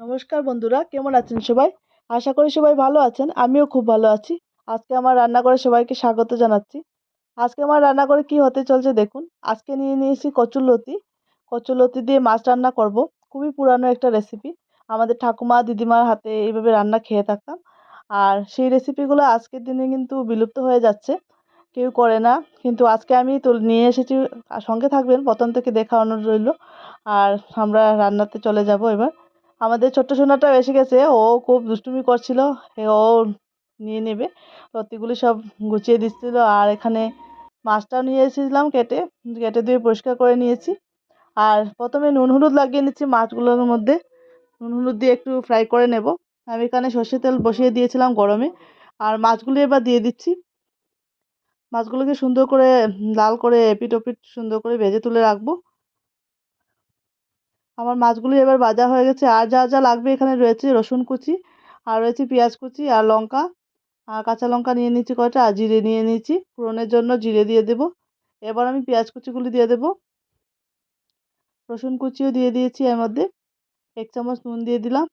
নমস্কার বন্ধুরা, কেমন আছেন সবাই? আশা করি সবাই ভালো আছেন, আমিও খুব ভালো আছি। আজকে আমার রান্নাঘরে সবাইকে স্বাগত জানাচ্ছি। আজকে আমার রান্নাঘরে কি হতে চলছে দেখুন, আজকে নিয়ে নিয়েছি কচুরলতি। কচুরলতি দিয়ে মাছ রান্না করব, খুবই পুরানো একটা রেসিপি আমাদের ঠাকুমা, দিদিমার হাতে এইভাবে রান্না খেয়ে থাকতাম। আর সেই রেসিপিগুলো আজকের দিনে কিন্তু বিলুপ্ত হয়ে যাচ্ছে, কেউ করে না। কিন্তু আজকে আমি তো নিয়ে এসেছি সঙ্গে থাকবেন, প্রথম থেকে দেখা অনুরোধ রইল। আর আমরা রান্নাতে চলে যাব এবার। আমাদের ছোট্ট সোনাটা এসে গেছে। ও খুব দুষ্টুমি করছিল। ও নিয়ে নেবে। লতিগুলি সব গুছিয়ে দিচ্ছিল। আর এখানে মাছটাও নিয়ে এসেছিলাম কেটে। কেটে দিয়ে পরিষ্কার করে নিয়েছি। আর প্রথমে নুন হলুদ লাগিয়ে নিচ্ছি মাছগুলোর মধ্যে। নুন হলুদ দিয়ে একটু ফ্রাই করে নেব। আমি এখানে সর্ষের তেল বসিয়ে দিয়েছিলাম গরমে। আর মাছগুলি এবার দিয়ে দিচ্ছি। মাছগুলোকে সুন্দর করে লাল করে এপিট ওপিট সুন্দর করে ভেজে তুলে রাখব। আমার মাছগুলি এবার ভাজা হয়ে গেছে। আর যা যা লাগবে এখানে রয়েছে রসুন কুচি, আর রয়েছে পেঁয়াজ কুচি, আর লঙ্কা। আর কাঁচা লঙ্কা নিয়ে নিচ্ছি কয়টা? আর জিরে নিয়ে নিচ্ছি ফোড়নের জন্য জিরে দিয়ে দেব। এবার আমি পেঁয়াজ কুচিগুলি দিয়ে দেব। রসুন কুচিও দিয়ে দিয়েছি এর মধ্যে। এক চামচ নুন দিয়ে দিলাম।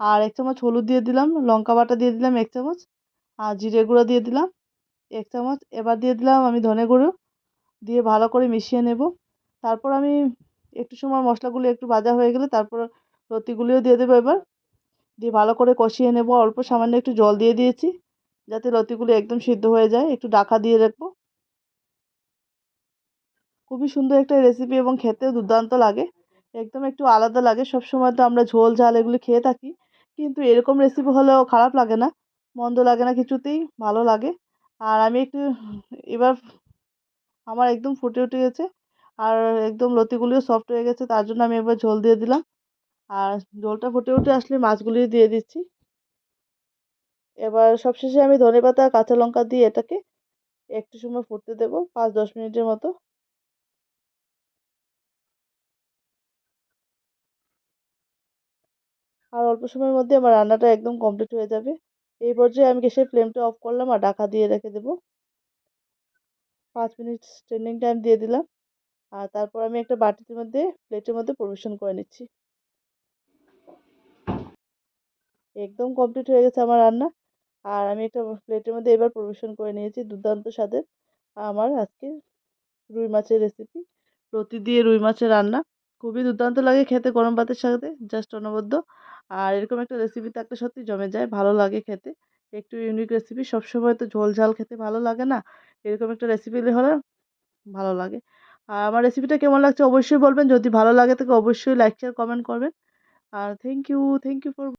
আর এক চামচ হলুদ দিয়ে দিলাম। লঙ্কা বাটা দিয়ে দিলাম এক চামচ। আর জিরে গুঁড়ো দিয়ে দিলাম এক চামচ। এবার দিয়ে দিলাম আমি ধনে গুঁড়ো। দিয়ে ভালো করে মিশিয়ে নেব। তারপর আমি একটু সময় মশলাগুলো একটু ভাজা হয়ে গেলে তারপর লতিগুলিও দিয়ে দেবো এবার। দিয়ে ভালো করে কষিয়ে নেব। অল্প সামান্য একটু জল দিয়ে দিয়েছি, যাতে লতিগুলো একদম সিদ্ধ হয়ে যায়। একটু ঢাকা দিয়ে রাখব। খুবই সুন্দর একটা রেসিপি এবং খেতেও দুর্দান্ত লাগে। একদম একটু আলাদা লাগে। সব সময় তো আমরা ঝোল, ঝাল এগুলি খেয়ে থাকি। কিন্তু এরকম রেসিপি হলেও খারাপ লাগে না, মন্দ লাগে না কিছুতেই, ভালো লাগে। আর আমি একটু, এবার আমার একদম ফুটে উঠে গেছে। আর একদম লতিগুলিও সফট হয়ে গেছে, তার জন্য আমি এবার ঝোল দিয়ে দিলাম। আর ঝোলটা ফুটে উঠে আসলে মাছগুলি দিয়ে দিচ্ছি। এবার সবশেষে আমি ধনেপাতা আর কাঁচা লঙ্কা দিয়ে এটাকে একটু সময় ফুটতে দেবো, পাঁচ দশ মিনিটের মতো। আর অল্প সময়ের মধ্যে আমার রান্নাটা একদম কমপ্লিট হয়ে যাবে। এই পর্যায়ে আমি গ্যাসের ফ্লেমটা অফ করলাম আর ঢাকা দিয়ে রেখে দেবো। পাঁচ মিনিট স্ট্যান্ডিং টাইম দিয়ে দিলাম। আর তারপর আমি একটা বাটির মধ্যে, প্লেটের মধ্যে পরিবেশন করে নিচ্ছি। একদম কমপ্লিট হয়ে গেছে আমার রান্না। আর আমি একটা প্লেটের মধ্যে এবার পরিবেশন করে নিয়েছি দুর্দান্ত স্বাদের। আমার আজকে রুই মাছের রেসিপি রতি দিয়ে রুই মাছের রান্না। খুবই দুর্দান্ত লাগে খেতে গরম ভাতের সাথে জাস্ট অনবদ্য। আর এরকম একটা রেসিপি থাকলে সত্যি জমে যায়, ভালো লাগে খেতে। একটু ইউনিক রেসিপি সবসময় তো ঝোল ঝাল খেতে ভালো লাগে না। এরকম একটা রেসিপি হলে ভালো লাগে। আর আমার রেসিপিটা কেমন লাগছে অবশ্যই বলবেন। যদি ভালো লাগে তাকে অবশ্যই লাইক শেয়ার কমেন্ট করবেন। আর thank you thank you for